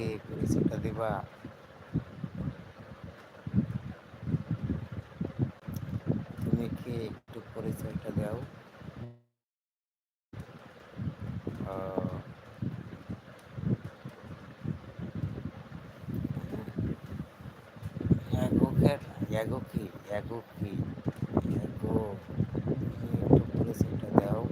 কে পরিচয়টা দিবা তুমি কে একটু পরিচয়টা দাও আহ, এগো কে- এগো কি এগো কি এগো তুমি একটু পরিচয়টা দাও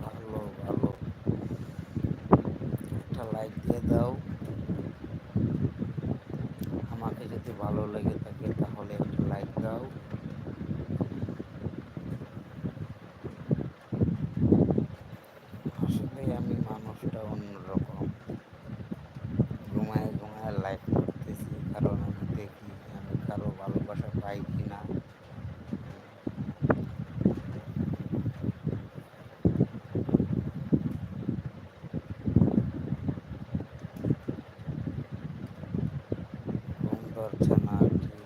ভালো ভালো একটা লাইক দিয়ে দাও আমাকে যদি ভালো লেগে থাকে তাহলে একটা লাইক দাও আসলে আমি মানুষটা অন্যরকম ঘুমায় ঘুমায় লাইক করতেছি কারণ আমি দেখি আমি কারও ভালোবাসা পাই কিনা ঘুম ধরছে না ঠিক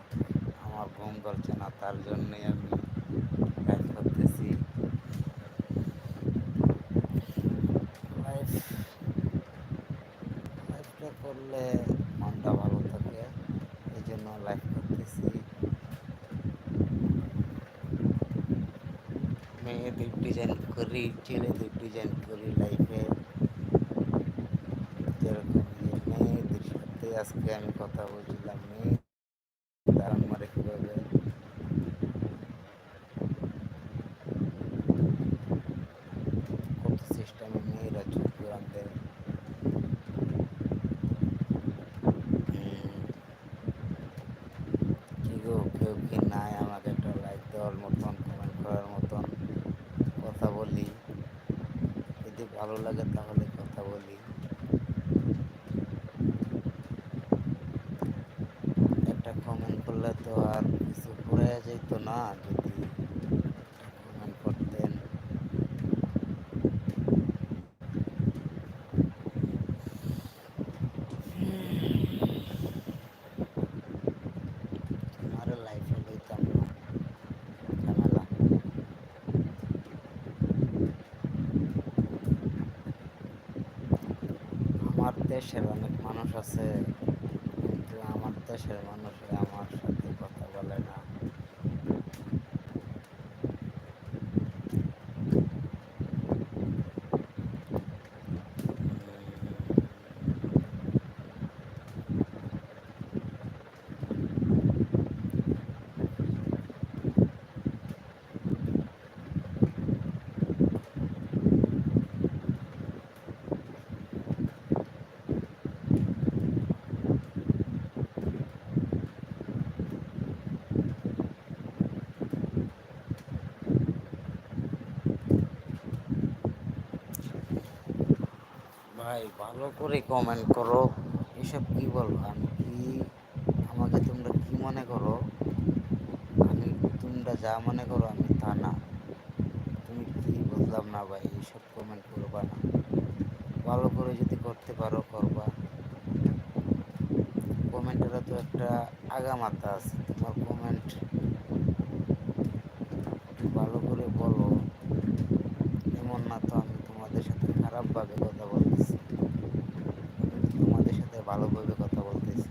আমার ঘুম ধরছে না তার জন্যই আমি লাইভ করতেছি লাইভ লাইভটা করলে মনটা ভালো থাকে এই জন্য লাইভ করতেছি মেয়েদের ডিজাইন করি ছেলেদের ডিজাইন করি লাইফে যেরকম মেয়েদের সাথে আজকে আমি কথা বলছিলাম মেয়ে তার মারে কীভাবে কত সিস্টেমে মেয়েরা ছুটি আনতে কি গো কেউ কি নাই আমাকে একটা লাইক দেওয়ার মতন কমেন্ট করার মতন কথা বলি যদি ভালো লাগে তাহলে কথা বলি একটা করলে তো আর কিছু পড়ে যেত না যদি করতেন। আমার দেশের অনেক মানুষ আছে, কিন্তু আমার দেশের মানুষ আমার সাথে কথা বলে না ভাই ভালো করে কমেন্ট করো। এসব কি বলো আমি কি, আমাকে তোমরা কি মনে করো? আমি তোমরা যা মনে করো আমি তা না। তুমি কি বুঝলাম না ভাই, এইসব কমেন্ট করবা না। ভালো করে যদি করতে পারো, করবা। কমেন্টের তো একটা আগামাতা আছে তোমার কমেন্ট ভালো করে বলো এমন না তো আমি তোমাদের সাথে খারাপভাবে কথা বলতেছি আমি তো তোমাদের সাথে ভালোভাবে কথা বলতেছি।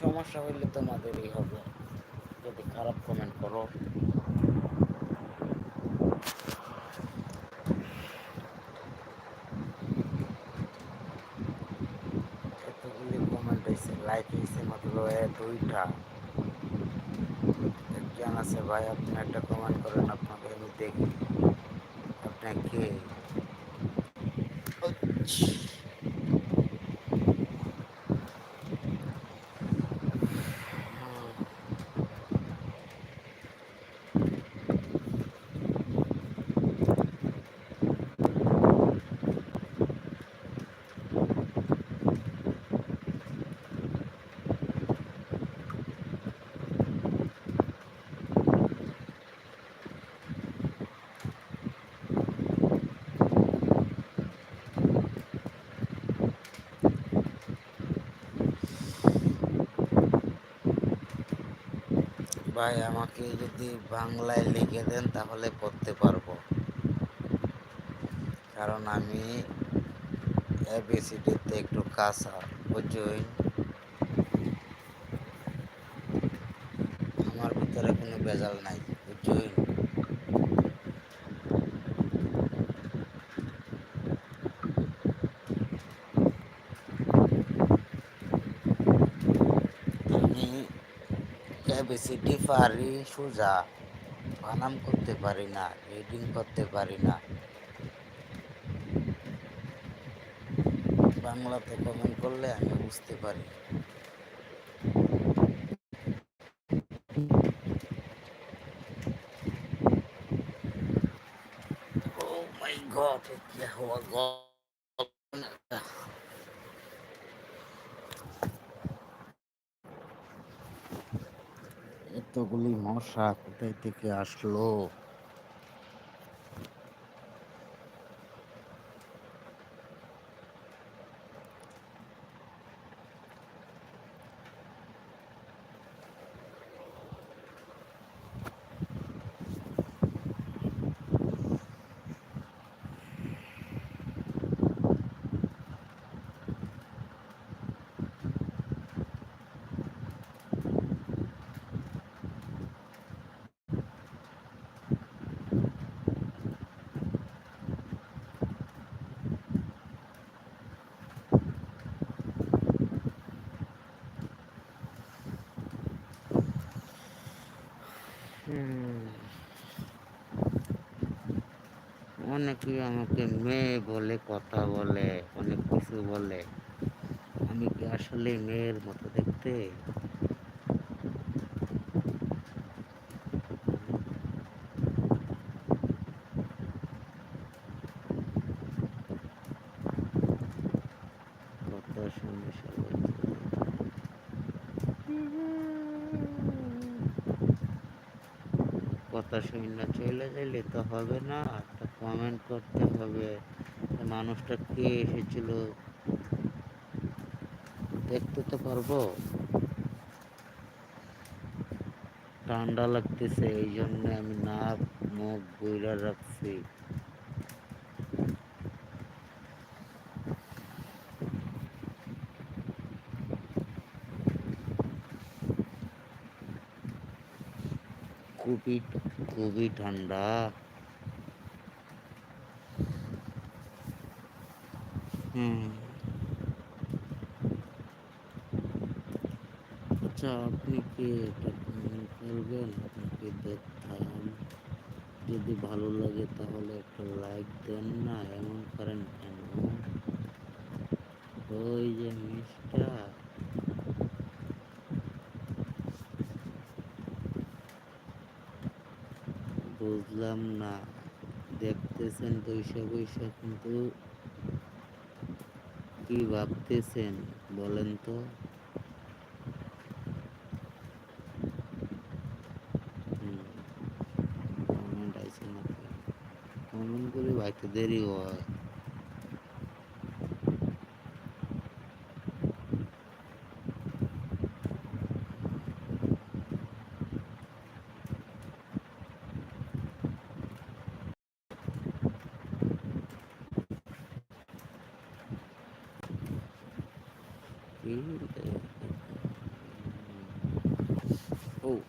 সমস্যা হইলে তোমাদেরই হবে। যদি খারাপ কমেন্ট করো। এতগুলি কমেন্ট হয়েছে লাইক হয়েছে মাত্র দুইটা। একজন আছে ভাই, আপনি একটা কমেন্ট করেন, আপনাকে আমি দেখি। আপনি কে ভাই, আমাকে যদি বাংলায় লিখে দেন তাহলে পড়তে পারব। কারণ আমি এবিসিডিতে একটু কাঁচা বুঝুন আমার ভিতরে কোনো ভেজাল নাই। পারি সোজা বানাম করতে পারি না রিডিং করতে পারি না। বাংলাতে কমেন্ট করলে আমি বুঝতে পারি। ও মাই গড কি হুয়া গড এতগুলি মশা কোথায় থেকে আসলো? অনেকে আমাকে মেয়ে বলে, কথা বলে, অনেক কিছু বলে। আমি কি আসলে মেয়ের মতো দেখতে কথা শুনে সবাই কথা শুনে চলে গেলে তো হবে না। একটা কমেন্ট করতে হবে মানুষটা কে এসেছিল? দেখতে তো পারব। ঠান্ডা লাগতেছে এই জন্য আমি নাক, মুখ বইরা রাখছি। খুবই খুবই ঠান্ডা হুম আচ্ছা আপনি কি এটা কমেন্ট করবেন আপনাকে দেখতাম যদি ভালো লাগে তাহলে একটা লাইক দেন না এমন করেন কেন ওই যে মিস্টার বুঝলাম না। দেখতেছেন বৈশা বৈশা কিন্তু কি ভাবতেছেন বলেন তো? কমেন্ট করে ভাইতে দেরি হয়। Oh.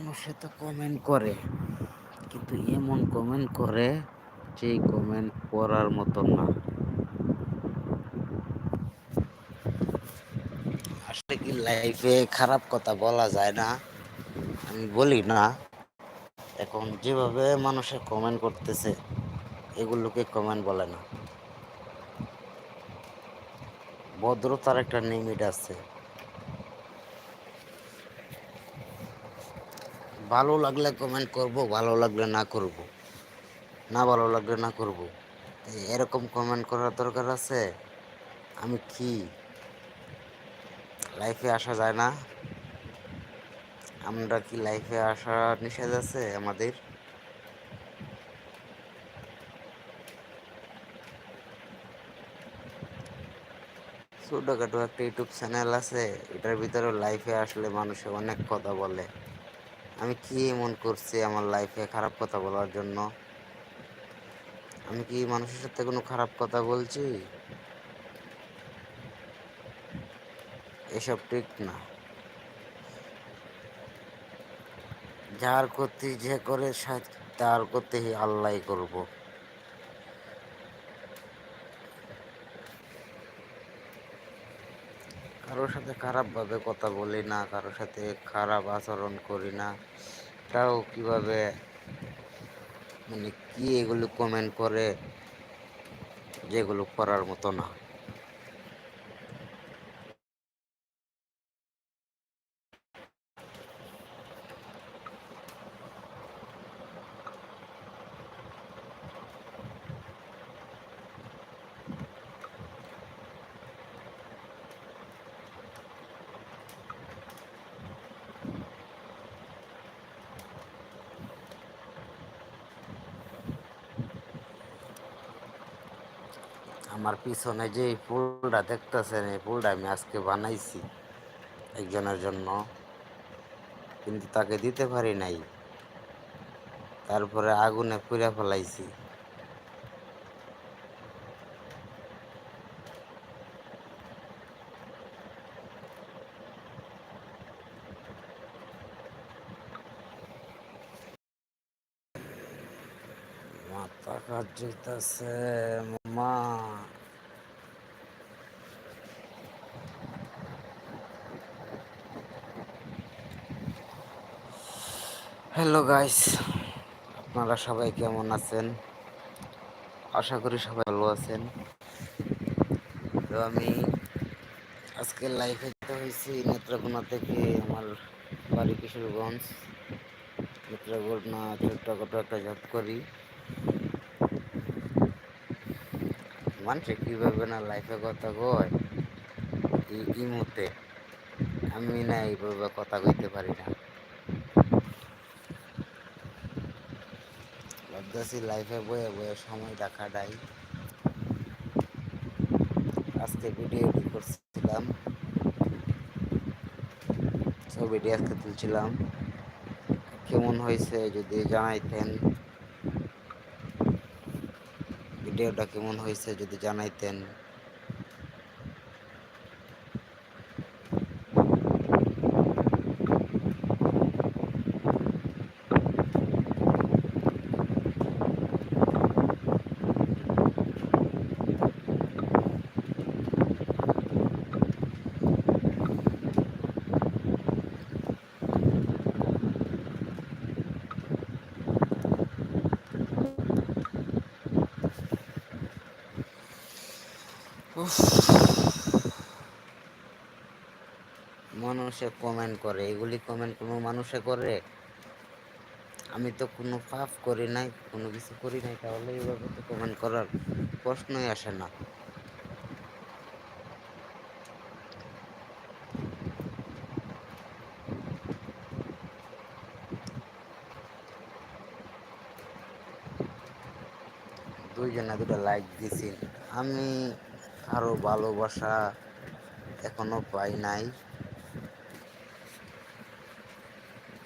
মানুষে তো কমেন্ট করে, কিন্তু এমন কমেন্ট করে যে কমেন্ট পড়ার মতো না। আসলে কি লাইফে খারাপ কথা বলা যায় না? আমি বলি না, এখন যেভাবে মানুষে কমেন্ট করতেছে, এগুলোকে কমেন্ট বলে না। ভদ্রতার একটা লিমিট আছে। ভালো লাগলে কমেন্ট করব, ভালো লাগলে না করব। না ভালো লাগলে না করব। এরকম কমেন্ট করার দরকার আছে? আমি কি? লাইফে আসা যায় না। আমরা কি লাইফে আসা নিষেধ আছে আমাদের? ছোটখাটো একটা ইউটিউব চ্যানেল আছে, এটার ভিতরে লাইফে আসলে মানুষে অনেক কথা বলে। আমি কি মন করছি আমার লাইফে খারাপ কথা বলার জন্য? আমি কি মানুষের সাথে কোনো খারাপ কথা বলছি? এসব ঠিক না। যার করতে যে করে তার করতে আল্লাহ করব কারোর সাথে খারাপভাবে কথা বলি না, কারোর সাথে খারাপ আচরণ করি না। তাও কীভাবে মানে কি এগুলো কমেন্ট করে, যেগুলো করার মতো না। আমার পিছনে যে ফুলটা দেখতেছেন, এই ফুলটা আমি আজকে বানাইছি একজনের জন্য। কিন্তু তাকে দিতে পারি নাই। তারপরে আগুনে পুড়ে ফেলাইছি। মাথা কাজ যেতেছে মা। হ্যালো গাইস আপনারা সবাই কেমন আছেন? আশা করি সবাই ভালো আছেন। তো আমি আজকে লাইফে যেতে হয়েছি নেত্রকোনা থেকে আমার বাড়ি কিশোরগঞ্জ, নেত্রকোনা ছোট্টখাটো একটা জব করি মানুষে কীভাবে না লাইফে কথা কয়? ইমুতে আমি না এইভাবে কথা কইতে পারি না। ভাবতেছি লাইফে বয়ে বয়ে সময়টা কাটাই আজকে ভিডিও এডিট করছিলাম। ছবিটি আজকে তুলছিলাম। কেমন হয়েছে যদি জানাইতেন। ভিডিওটা কেমন হয়েছে যদি জানাইতেন। মানুষে কমেন্ট করে, এগুলি কমেন্ট কোনো মানুষে করে? আমি তো কোনো পাপ করি নাই, কোনো কিছু করি নাই, তাহলে এইভাবে তো কমেন্ট করার প্রশ্নই আসে না। দুইজনে দুটো লাইক দিছি। আমি আরও ভালোবাসা এখনও পাই নাই।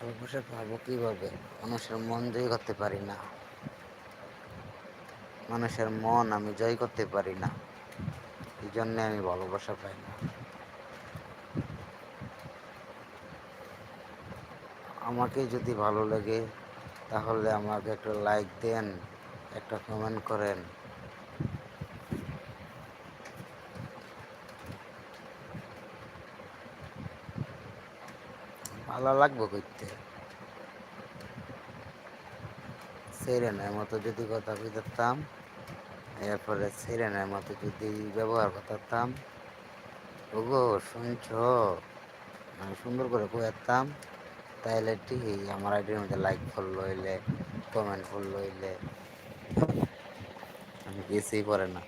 ভালোবাসা পাবো কীভাবে? মানুষের মন জয় করতে পারি না। মানুষের মন আমি জয় করতে পারি না। এই জন্যে আমি ভালোবাসা পাই না। আমাকে যদি ভালো লাগে, তাহলে আমাকে একটা লাইক দেন, একটা কমেন্ট করেন। ভালো লাগবো করতে। সেরেনের মতো যদি কথা কইতাম, এরপরে সেরেনের মতো যদি ব্যবহার করতাম, ওগো শুনছ? সুন্দর করে কইতাম, তাইলে ঠিকই আমার আইডির মধ্যে লাইক করল হইলে কমেন্ট করল হইলে আমি কিছুই করে না।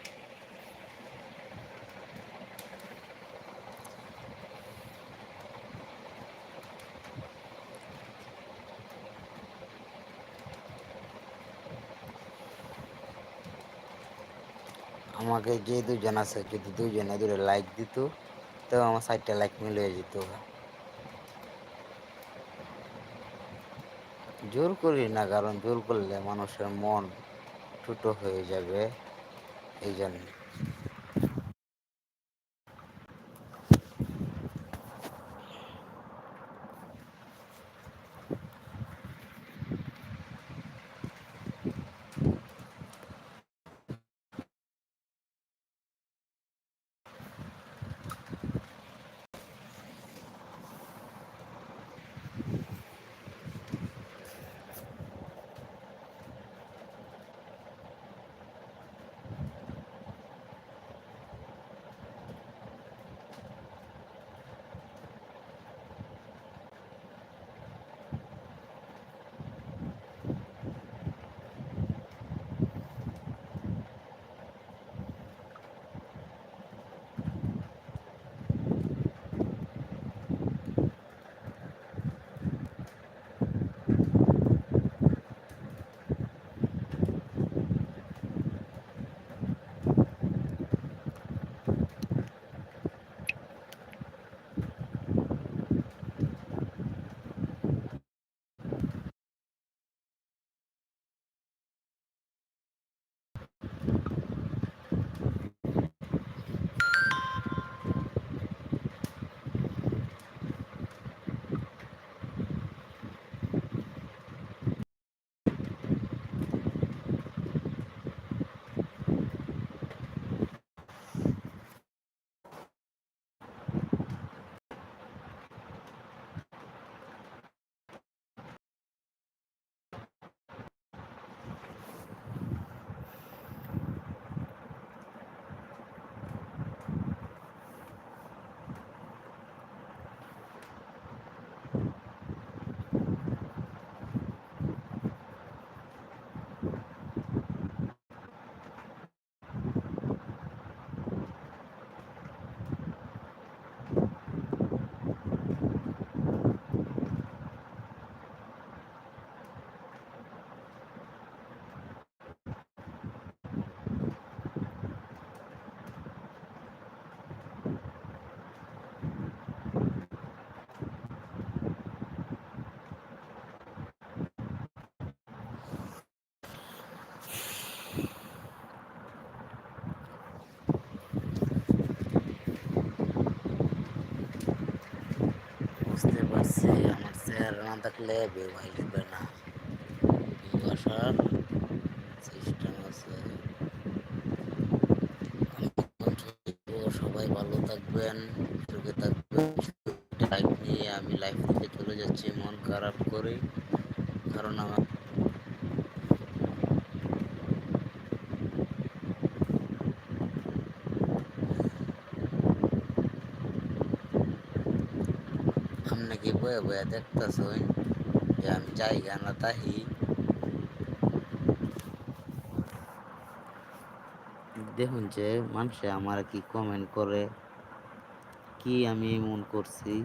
আমাকে যে দুজন আছে, যদি দুজনে দূরে লাইক দিত, তো আমার সাইডটা লাইক মিলে যেত। জোর করি না, কারণ জোর করলে মানুষের মন ছোট হয়ে যাবে এই জন্য না থাকলে বিয়ে লিখবে না। ভাষার সিস্টেম আছে। সবাই ভালো থাকবেন, সুখে থাকবেন। লাইফ নিয়ে আমি লাইফ থেকে চলে যাচ্ছি, মন খারাপ করে কারণ আমার আপনি কি বয়ে বয়ে দেখতেছেন যে আমি জায়গা না তাহি। দেখুন যে, মানুষে আমার কি কমেন্ট করে, কি আমি এমন করছি?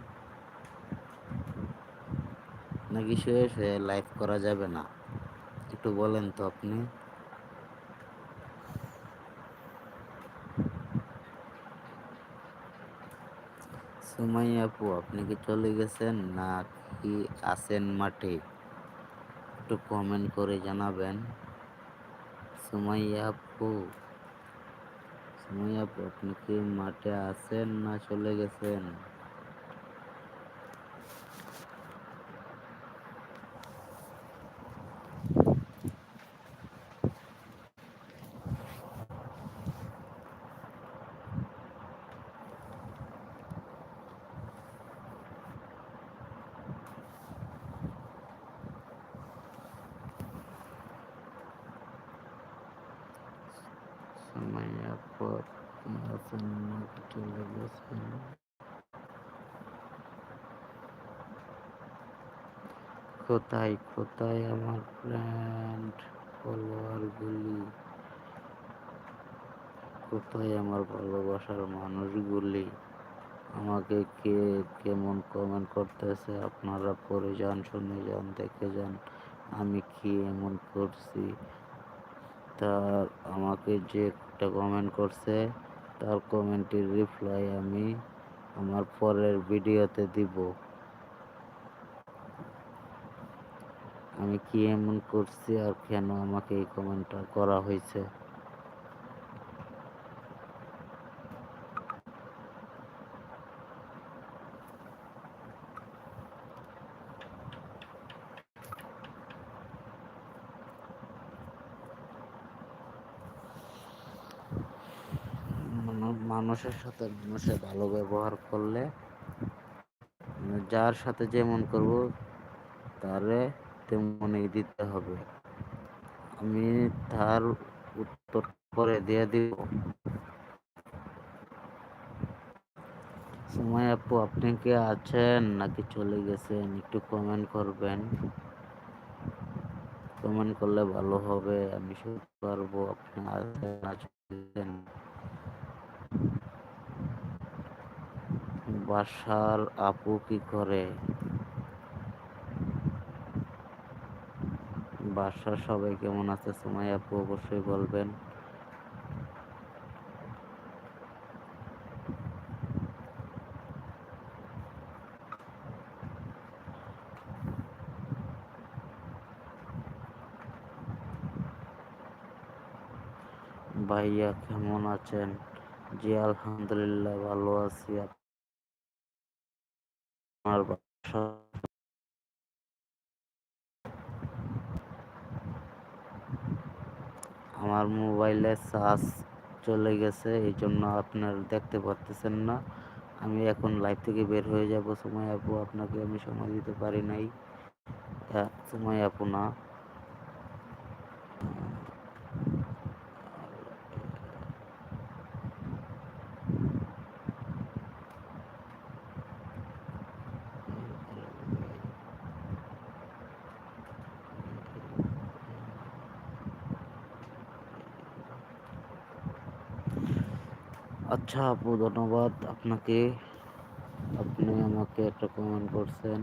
নাকি শুয়ে শুয়ে লাইভ করা যাবে না? একটু বলেন তো আপনি। সুমাই আপু, আপনি কি চলে গেছেন না কি আছেন মাঠে? একটু কমেন্ট করে জানাবেন। সুমাইয়া আপু সুমাইয়া আপু, আপনি কি মাঠে আছেন না চলে গেছেন? আছেন নাকি চলে গেছেন কোথায় কোথায় আমার ফ্রেন্ড ফলোয়ারগুলি কোথায় আমার ভালোবাসার মানুষগুলি। আমাকে কে কেমন কমেন্ট করতেছে? আপনারা পড়ে যান, শুনে যান, দেখে যান, আমি কি এমন করছি? তার আমাকে যে একটা কমেন্ট করছে, তার কমেন্টের রিপ্লাই আমি আমার পরের ভিডিওতে দিব। আমি কি এমন করছি আর কেন আমাকে এই কমেন্টটা করা হয়েছে মানু- মানুষের সাথে মানুষের ভালো ব্যবহার করলে মানে যার সাথে যেমন করব, তারে তেমনই দিতে হবে। আমি তার উত্তর পরে দিয়ে দিব। সময় আপু, আপনি কি আছেন নাকি চলে গেছেন? একটু কমেন্ট করবেন। কমেন্ট করলে ভালো হবে। আমি শুনতে পারব আপনি আছেন না চলে গেছেন বাসার আপু কি করে? বাসার সবাই কেমন আছে? সময় আপু অবশ্যই বলবেন। ভাইয়া কেমন আছেন? জি, আলহামদুলিল্লাহ, ভালো আছি। আপনার বাসা। আমার মোবাইলে চার্জ চলে গেছে, এই জন্য আপনার দেখতে পারতেছেন না। আমি এখন লাইভ থেকে বের হয়ে যাব। সময় আপু, আপনাকে আমি সময় দিতে পারি নাই। সময় আপু না। আচ্ছা আপু ধন্যবাদ আপনাকে আপনি আমাকে একটা কমেন্ট করছেন